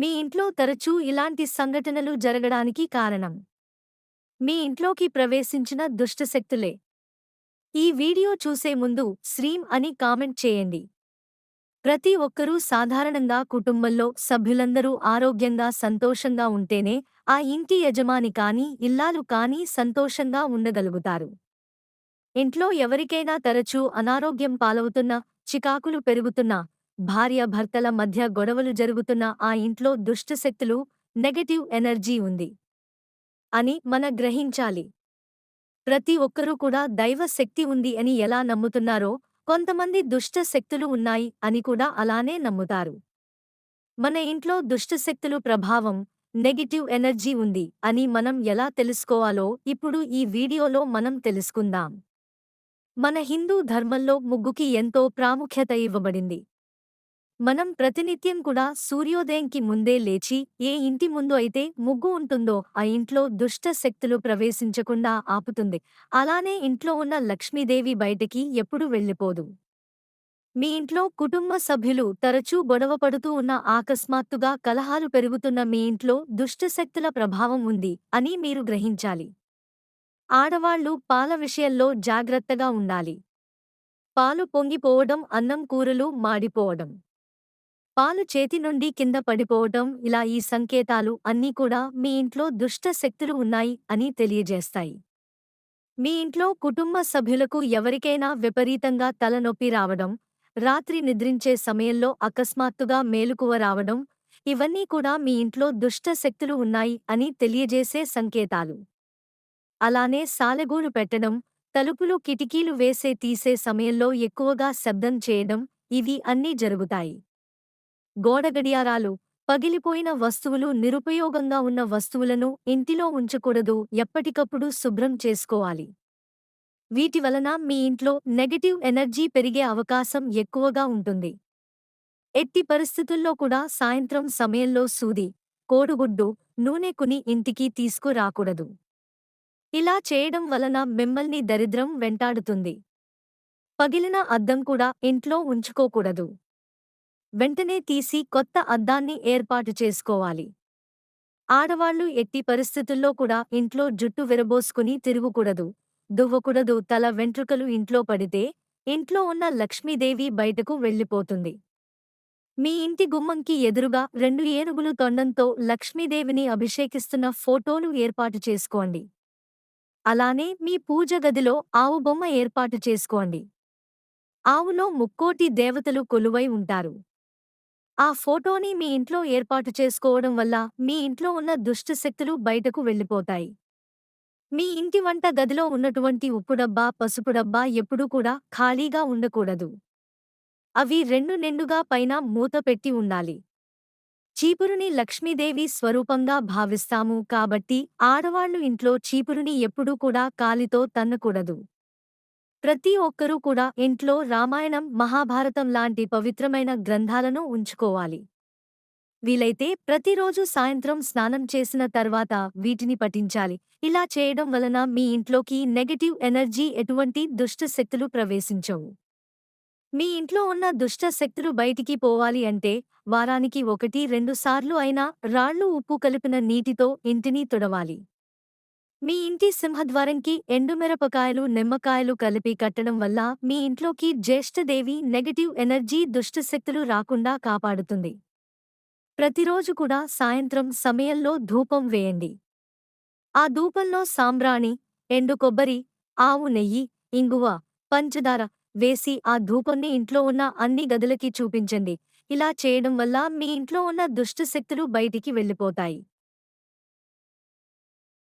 మీ ఇంట్లో తరచూ ఇలాంటి సంఘటనలు జరగడానికి కారణం. మీ ఇంట్లోకి ప్రవేశించిన దుష్టశక్తులే ఈ వీడియో చూసే ముందు శ్రీం అని కామెంట్ చేయండి. ప్రతి ఒక్కరూ సాధారణంగా కుటుంబంలో సభ్యులందరూ ఆరోగ్యంగా సంతోషంగా ఉంటేనే ఆ ఇంటి యజమాని కానీ ఇల్లాలు కానీ సంతోషంగా ఉండగలుగుతారు. ఇంట్లో ఎవరికైనా తరచూ అనారోగ్యం పాలవుతున్నా చికాకులు పెరుగుతున్నా భార్యాభర్తల మధ్య గొడవలు జరుగుతున్న ఆ ఇంట్లో దుష్టశక్తులు నెగటివ్ ఎనర్జీ ఉంది అని మన గ్రహించాలి. ప్రతి ఒక్కరూ కూడా దైవ శక్తి ఉంది అని ఎలా నమ్ముతున్నారో కొంతమంది దుష్ట శక్తులు ఉన్నాయి అని కూడా అలానే నమ్ముతారు. మన ఇంట్లో దుష్టశక్తులు ప్రభావం నెగిటివ్ ఎనర్జీ ఉంది అని మనం ఎలా తెలుసుకోవాలో ఇప్పుడు ఈ వీడియోలో మనం తెలుసుకుందాం. మన హిందూ ధర్మంలో ముగ్గుకి ఎంతో ప్రాముఖ్యత ఇవ్వబడింది. మనం ప్రతినిత్యం కూడా సూర్యోదయంకి ముందే లేచి ఏ ఇంటి ముందు అయితే ముగ్గు ఉంటుందో ఆ ఇంట్లో దుష్ట శక్తులు ప్రవేశించకుండా ఆపుతుంది. అలానే ఇంట్లో ఉన్న లక్ష్మీదేవి బయటికి ఎప్పుడు వెళ్ళిపోదు. మీ ఇంట్లో కుటుంబ సభ్యులు తరచూ గొడవపడుతూ ఉన్న ఆకస్మాత్తుగా కలహాలు పెరుగుతున్న మీ ఇంట్లో దుష్టశక్తుల ప్రభావం ఉంది అని మీరు గ్రహించాలి. ఆడవాళ్ళు పాల విషయంలో జాగ్రత్తగా ఉండాలి. పాలు పొంగిపోవడం అన్నం కూరలు మాడిపోవడం. పాలు చేతి నుండి కింద పడిపోవటం ఇలా ఈ సంకేతాలు అన్నీ కూడా మీ ఇంట్లో దుష్ట శక్తులు ఉన్నాయి అని తెలియజేస్తాయి. మీ ఇంట్లో కుటుంబ సభ్యులకు ఎవరికైనా విపరీతంగా తలనొప్పి రావడం రాత్రి నిద్రించే సమయంలో అకస్మాత్తుగా మేలుకువ రావడం ఇవన్నీ కూడా మీ ఇంట్లో దుష్ట శక్తులు ఉన్నాయి అని తెలియజేసే సంకేతాలు. అలానే సాలెగూడు పెట్టడం తలుపులు కిటికీలు వేసే తీసే సమయంలో ఎక్కువగా శబ్దం చేయడం ఇవి అన్నీ జరుగుతాయి. గోడగడియారాలు పగిలిపోయిన వస్తువులు నిరుపయోగంగా ఉన్న వస్తువులను ఇంటిలో ఉంచకూడదు. ఎప్పటికప్పుడు శుభ్రం చేసుకోవాలి. వీటి వలన మీ ఇంట్లో నెగటివ్ ఎనర్జీ పెరిగే అవకాశం ఎక్కువగా ఉంటుంది. ఎట్టి పరిస్థితుల్లో కూడా సాయంత్రం సమయంలో సూది కోడుగుడ్డు నూనె కుని ఇంటికి తీసుకురాకూడదు. ఇలా చేయడం వలన మిమ్మల్ని దరిద్రం వెంటాడుతుంది. పగిలిన అద్దం కూడా ఇంట్లో ఉంచుకోకూడదు. వెంటనే తీసి కొత్త అద్దాన్ని ఏర్పాటు చేసుకోవాలి. ఆడవాళ్ళు ఎట్టి పరిస్థితుల్లో కూడా ఇంట్లో జుట్టు విరబోసుకుని తిరుగుకూడదు. దువ్వకూడదు. తల వెంట్రుకలు ఇంట్లో పడితే ఇంట్లో ఉన్న లక్ష్మీదేవి బయటకు వెళ్ళిపోతుంది. మీ ఇంటి గుమ్మంకి ఎదురుగా రెండు ఏనుగులు తొండంతో లక్ష్మీదేవిని అభిషేకిస్తున్న ఫోటోలు ఏర్పాటు చేసుకోండి. అలానే మీ పూజ గదిలో ఆవు బొమ్మ ఏర్పాటు చేసుకోండి. ఆవులో ముక్కోటి దేవతలు కొలువై ఉంటారు. ఆ ఫోటోని మీ ఇంట్లో ఏర్పాటు చేసుకోవడం వల్ల మీ ఇంట్లో ఉన్న దుష్టశక్తులు బయటకు వెళ్ళిపోతాయి. మీ ఇంటి వంట గదిలో ఉన్నటువంటి ఉప్పు డబ్బా పసుపు డబ్బా ఎప్పుడూ కూడా ఖాళీగా ఉండకూడదు. అవి రెండు నిండుగా పైన మూత పెట్టి ఉండాలి. చీపురుని లక్ష్మీదేవి స్వరూపంగా భావిస్తాము కాబట్టి ఆడవాళ్ళు ఇంట్లో చీపురుని ఎప్పుడూ కూడా కాలితో తన్నకూడదు. ప్రతి ఒక్కరూ కూడా ఇంట్లో రామాయణం మహాభారతం లాంటి పవిత్రమైన గ్రంథాలను ఉంచుకోవాలి. వీలైతే ప్రతిరోజు సాయంత్రం స్నానం చేసిన తర్వాత వీటిని పఠించాలి. ఇలా చేయడం వలన మీ ఇంట్లోకి నెగటివ్ ఎనర్జీ ఎటువంటి దుష్ట శక్తులు ప్రవేశించవు. మీ ఇంట్లో ఉన్న దుష్ట శక్తులు బయటికి పోవాలి అంటే వారానికి ఒకటి రెండుసార్లు అయినా రాళ్ళు ఉప్పు కలిపిన నీటితో ఇంటిని తుడవాలి. మీ ఇంటి సింహద్వారంకి ఎండుమిరపకాయలు నిమ్మకాయలు కలిపి కట్టడం వల్ల మీ ఇంట్లోకి జ్యేష్ఠదేవి నెగటివ్ ఎనర్జీ దుష్టశక్తులు రాకుండా కాపాడుతుంది. ప్రతిరోజు కూడా సాయంత్రం సమయంలో ధూపం వేయండి. ఆ ధూపంలో సాంబ్రాణి ఎండు కొబ్బరి ఆవు నెయ్యి ఇంగువ పంచదార వేసి ఆ ధూపంని ఇంట్లో ఉన్న అన్ని గదులకి చూపించండి. ఇలా చేయడం వల్ల మీ ఇంట్లో ఉన్న దుష్టశక్తులు బయటికి వెళ్ళిపోతాయి.